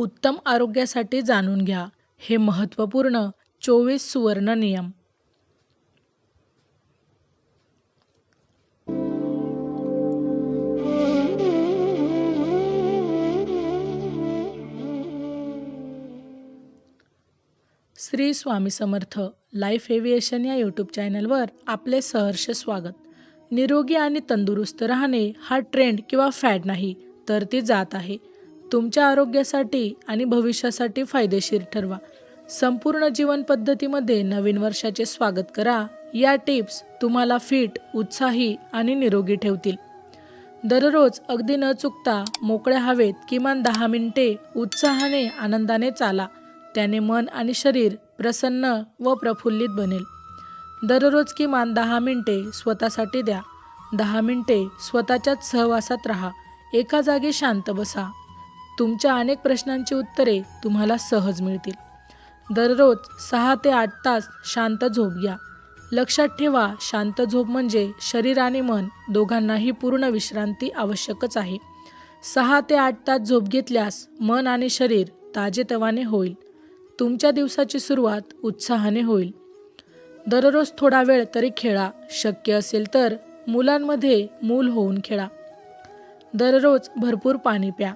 उत्तम आरोग्यासाठी जाणून घ्या. हे महत्त्वपूर्ण चोवीस सुवर्ण नियम. श्री स्वामी समर्थ लाईफ एव्हिएशन या यूट्यूब चॅनलवर आपले सहर्ष स्वागत. निरोगी आणि तंदुरुस्त राहणे हा ट्रेंड किंवा फॅड नाही तर ती जात आहे. तुमच्या आरोग्यासाठी आणि भविष्यासाठी फायदेशीर ठरवा. संपूर्ण जीवनपद्धतीमध्ये नवीन वर्षाचे स्वागत करा. या टिप्स तुम्हाला फिट उत्साही आणि निरोगी ठेवतील. दररोज अगदी न चुकता मोकळ्या हवेत किमान दहा मिनिटे उत्साहाने आनंदाने चाला. त्याने मन आणि शरीर प्रसन्न व प्रफुल्लित बनेल. दररोज किमान दहा मिनिटे स्वतःसाठी द्या. दहा मिनिटे स्वतःच्याच सहवासात राहा. एका जागी शांत बसा. तुमच्या अनेक प्रश्नांची उत्तरे तुम्हाला सहज मिळतील. दररोज सहा ते आठ तास शांत झोप घ्या. लक्षात ठेवा शांत झोप म्हणजे शरीर आणि मन दोघांनाही पूर्ण विश्रांती आवश्यकच आहे. सहा ते आठ तास झोप घेतल्यास मन आणि शरीर ताजेतवाने होईल. तुमच्या दिवसाची सुरुवात उत्साहाने होईल. दररोज थोडा वेळ तरी खेळा. शक्य असेल तर मुलांमध्ये मूल होऊन खेळा. दररोज भरपूर पाणी प्या.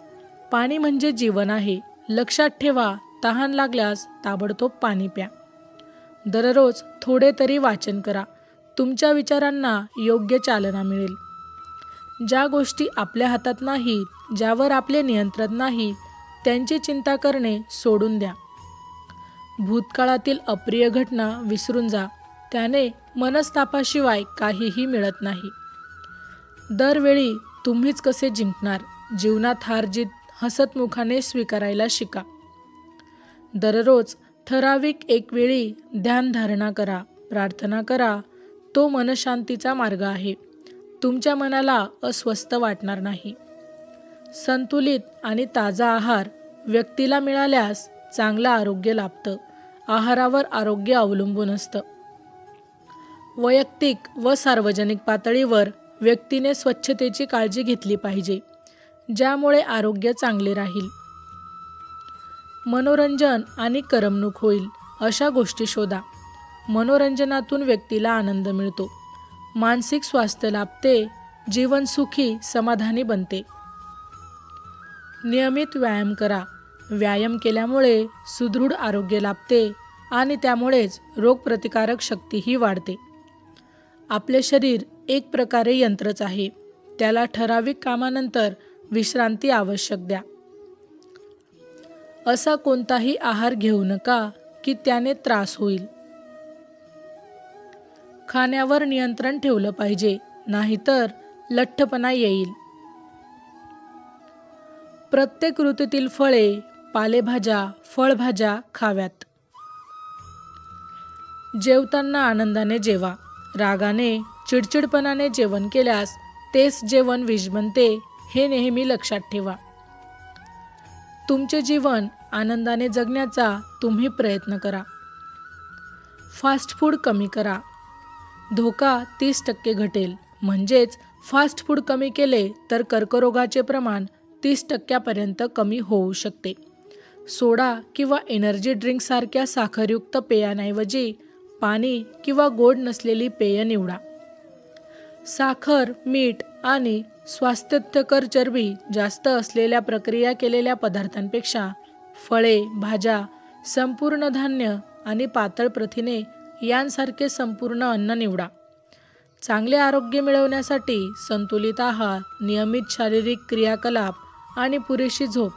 पाणी म्हणजे जीवन आहे. लक्षात ठेवा तहान लागल्यास ताबडतोब पाणी प्या. दररोज थोडे तरी वाचन करा. तुमच्या विचारांना योग्य चालना मिळेल. ज्या गोष्टी आपल्या हातात नाहीत ज्यावर आपले नियंत्रण नाही त्यांची चिंता करणे सोडून द्या. भूतकाळातील अप्रिय घटना विसरून जा. त्याने मनस्तापाशिवाय काहीही मिळत नाही. दरवेळी तुम्हीच कसे जिंकणार? जीवनात हार जीत हसतमुखाने स्वीकारायला शिका. दररोज ठराविक एक वेळी ध्यानधारणा करा प्रार्थना करा. तो मनशांतीचा मार्ग आहे. तुमच्या मनाला अस्वस्थ वाटणार नाही. संतुलित आणि ताजा आहार व्यक्तीला मिळाल्यास चांगलं आरोग्य लाभतं. आहारावर आरोग्य अवलंबून असतं. वैयक्तिक व सार्वजनिक पातळीवर व्यक्तीने स्वच्छतेची काळजी घेतली पाहिजे. ज्यामुळे आरोग्य चांगले राहील. मनोरंजन आणि करमणूक होईल अशा गोष्टी शोधा. मनोरंजनातून व्यक्तीला आनंद मिळतो. मानसिक स्वास्थ्य लाभते जीवन सुखी समाधानी बनते. नियमित व्यायाम करा. व्यायाम केल्यामुळे सुदृढ आरोग्य लाभते आणि त्यामुळेच रोगप्रतिकारक शक्तीही वाढते. आपले शरीर एक प्रकारे यंत्रच आहे. त्याला ठराविक कामानंतर विश्रांती आवश्यक द्या. असा कोणताही आहार घेऊ नका की त्याने त्रास होईल. खाण्यावर नियंत्रण ठेवलं पाहिजे नाहीतर लठ्ठपणा येईल. प्रत्येक ऋतूतील फळे पालेभाज्या फळभाज्या खाव्यात. जेवताना आनंदाने जेवा. रागाने चिडचिडपणाने जेवण केल्यास तेच जेवण विष बनते हे नेहमी लक्षात ठेवा. तुमचे जीवन आनंदाने जगण्याचा तुम्ही प्रयत्न करा. फास्ट फूड कमी करा. धोका तीस टक्के घटेल. म्हणजेच फास्ट फूड कमी केले तर कर्करोगाचे प्रमाण तीस टक्क्यापर्यंत कमी होऊ शकते. सोडा किंवा एनर्जी ड्रिंकसारख्या साखरयुक्त पेयांऐवजी पाणी किंवा गोड नसलेली पेय निवडा. साखर मीठ आणि स्वास्थ्यकर चरबी जास्त असलेल्या प्रक्रिया केलेल्या पदार्थांपेक्षा फळे भाज्या संपूर्ण धान्य आणि पातळ प्रथिने यांसारखे संपूर्ण अन्न निवडा. चांगले आरोग्य मिळवण्यासाठी संतुलित आहार नियमित शारीरिक क्रियाकलाप आणि पुरेशी झोप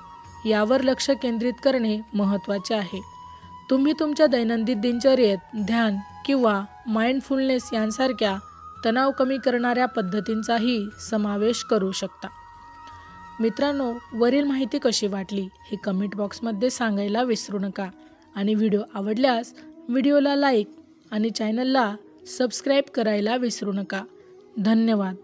यावर लक्ष केंद्रित करणे महत्त्वाचे आहे. तुम्ही तुमच्या दैनंदिन दिनचर्येत ध्यान किंवा माइंडफुलनेस यांसारख्या तणाव कमी करणाऱ्या पद्धतींचाही समावेश करू शकता. मित्रांनो वरील माहिती कशी वाटली हे कमेंट बॉक्समध्ये सांगायला विसरू नका. आणि व्हिडिओ आवडल्यास व्हिडिओला लाईक आणि चॅनलला सबस्क्राईब करायला विसरू नका. धन्यवाद.